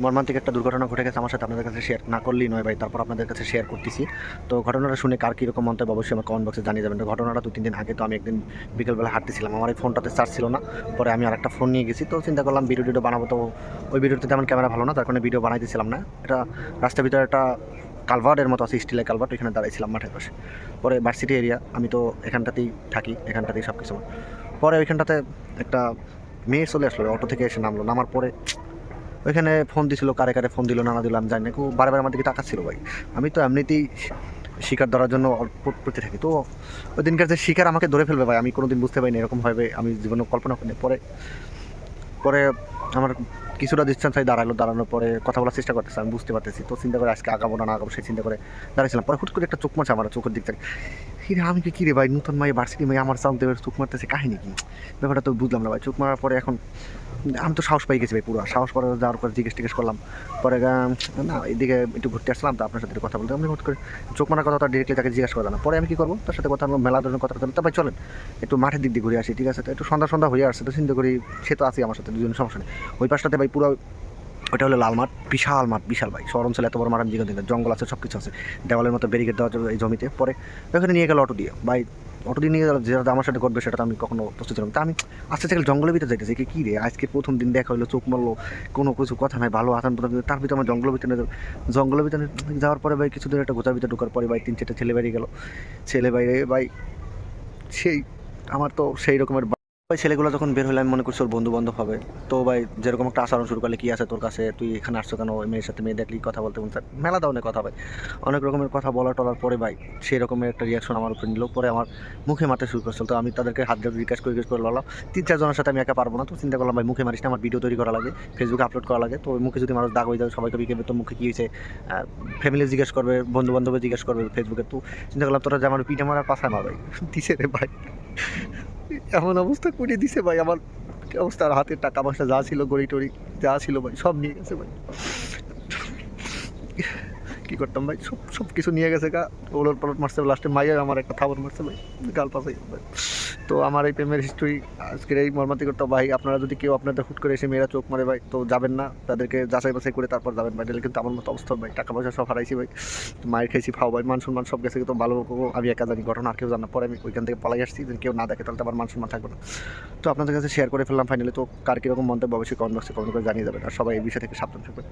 মর্মান্তিক একটা দুর্ঘটনা ঘটে গেছে আমার সাথে আপনাদের কাছে শেয়ার না করলেই নয় ভাই, তারপর আপনাদের কাছে শেয়ার করতেছি। তো ঘটনাটা শুনে কার কীরকম মন্তব্য, অবশ্যই আমার কমেন্ট বক্সে জানিয়ে যাবেন। তো ঘটনাটা দু, তিন দিন আগে তো আমি একদিন বিকেলবেলা হাঁটতেছিলাম। আমার এই ফোনটাতে চার্জ ছিল না, পরে আমি আর একটা ফোন নিয়ে গেছি। তো চিন্তা করলাম ভিডিও টিডিও বানাবো, তো ওই ভিডিওতে তেমন ক্যামেরা ভালো না, তার কারণে ভিডিও বানাইতেছিলাম না। এটা রাস্তার ভিতরে একটা কালভার্টের মতো আছে স্টিলের কালভার্ট ওইখানে দাঁড়াইছিলাম মাঠের পাশে। পরে ভার্সিটি এরিয়া আমি তো এখানটাতেই থাকি, এখানটাতেই সব কিছু পরে ওইখানটাতে একটা মেয়ে চলে আসলো, অটো থেকে এসে নামলো। নামার পরে ওইখানে ফোন দিছিল, কারে কারে ফোন দিল না না দিল, আমি জানি না খুব বারে বারে আমার দিকে তাকাচ্ছিল ভাই। আমি তো এমনিতেই শিকার ধরার জন্য প্রতি থাকি। তো ওই দিনকার যে শিকার আমাকে ধরে ফেলবে ভাই, আমি কোনোদিন বুঝতে পারিনি এরকম হবে আমি জীবনে কল্পনা করিনি। পরে পরে আমার কিছুটা ডিস্টেন্স হয় দাঁড়াল, দাঁড়ানোর পরে কথা বলার চেষ্টা করতেছে, আমি বুঝতে পারতেছি। তো চিন্তা করে আজকে আগাবো না আগাবো, সেই চিন্তা করে দাঁড়িয়েছিলাম। পরে হুট করে একটা চোখ মারছে আমার, চোখের দিক থেকে। হিরে, আমি কি রে ভাই, নতুন মাই বার্সিটি মাই আমার সাউন্ড দেবের চোখ মারতেছে, কাহিনী কি? ব্যাপারটা তো বুঝলাম না ভাই। চোখ মারার পরে এখন আমি তো সাহস পাই গেছি ভাই পুরো। সাহস পরে যাওয়ার পরে জিজ্ঞেস টিজ্ঞেস করলাম। পরে না, এদিকে একটু ঘুরতে আসলাম, তো আপনার সাথে কথা বলতে আমি হুট করে চোখ মারার কথা ডিরেক্টলি তাকে জিজ্ঞাসা করলাম পরে আমি কি করব? তার সাথে কথা মেলা ধরনের কথা বলতে তারপরে চলেন, একটু মাঠের দিক দিয়ে ঘুরে আসি, ঠিক আছে? তো একটু সন্ধ্যা সন্ধ্যা হয়ে আসছে, তো চিন্তা করি সে তো আছে আমার সাথে দুজন সমস্যা নেই। ওই পাশটাতে ভাই পুরো ওটা হলো লাল মাঠ বিশাল মাঠ, বিশাল ভাই। শহর অঞ্চলে এত বড় মাঠ আমি জীবন জঙ্গল আছে সব কিছু আছে। দেওয়ালের মতো ব্যারিকেড দেওয়া এই জমিতে। পরে ওখানে নিয়ে গেল অটো দিয়ে। ভাই অটো দিয়ে নিয়ে যেটা আমার সাথে ঘটবে, সেটা আমি কখনো প্রস্তুত ছিলাম তো আমি আস্তে আস্তে জঙ্গলের ভিতরে যাইতেছি কি রে? আজকে প্রথম দিন দেখা হলো, চোখ মারলো কোনো কিছু কথা নাই, ভালো আদান প্রদান তার ভিতরে আমার জঙ্গলের ভিতরে জঙ্গলের ভিতরে যাওয়ার পরে ভাই কিছুদিন একটা গোচার ভিতরে ঢোকার পরে ভাই তিন চারটে ছেলে বাইরে গেল। ছেলে বাইরে, ভাই সেই আমার তো সেই রকমের ওই ছেলেগুলো যখন বের হলে আমি মনে করছি ওর বন্ধু বান্ধব হবে। তো ভাই, যেরকম একটা আচরণ শুরু করলে, কি আছে তোর কাছে? তুই এখানে আসছো কেন? ওই মেয়ের সাথে মেয়ে দেখলি, কথা বলতে বলতে? মেলা ধরনের কথা ভাই। অনেক রকমের কথা বলা টলার পরে ভাই সেই রকমের একটা রিয়াকশন আমার উপরে নিল। পরে আমার মুখে মারতে শুরু করছিল তো আমি তাদেরকে হাত দিয়ে জিজ্ঞাসা করে, জিজ্ঞেস করে বললাম, তিন চারজনের সাথে আমি একা পারব না। তো চিন্তা করলাম, ভাই, মুখে মারিস না, আমার ভিডিও তৈরি করা লাগে ফেসবুকে আপলোড করা লাগে। তো ওই মুখে যদি মানুষ দাগ হয়ে যাবে সবাইকে বিকেবে তো মুখে কী হয়েছে? ফ্যামিলি জিজ্ঞেস করবে বন্ধু বান্ধবে জিজ্ঞেস করবে ফেসবুকে তো চিন্তা করলাম, তোরা যে আমার পিঠে মারা পাশায় মার ভাই দিছে রে ভাই। এমন অবস্থা করে দিছে ভাই। আমার অবস্থা, আর হাতের টাকা পয়সা যা ছিল, গড়ি টড়ি যা ছিল ভাই, সব নিয়ে গেছে ভাই। কি করতাম ভাই? সব সব কিছু নিয়ে গেছে গা। ওলট পালট মারছে লাস্টে মাইয়া আমার একটা থাবর মারছে ভাই। গাল পাশাই ভাই তো আমার এই প্রেমের হিস্ট্রি আজকের এই মর্মান্তিক তো ভাই, আপনারা যদি কেউ আপনাদের হুট করে এসে মেয়েরা চোখ মারে ভাই, তো যাবেন না। তাদেরকে যাচাই বাছাই করে তারপর যাবেন ভাই। নাহলে কিন্তু আমার মতো অবস্থা ভাই। টাকা পয়সা সব হারাইছি ভাই। মায়ের খেয়েছি ফাও ভাই। মান সম্মান সব গেছে তো ভালো আমি একা জানি, ঘটনা আর কেউ জানা পরে আমি ওইখান থেকে পালাই আসছি। যদি কেউ না দেখে, তাহলে আমার মান সম্মান থাকবে না। তো আপনাদের কাছে শেয়ার করে ফেললাম ফাইনালি তো কার কীরকম মন্তব্য, অবশ্যই কমেন্ট বক্সে কমেন্ট করে জানিয়ে যাবেন। আর সবাই এই বিষয় থেকে সাবধান থাকবেন।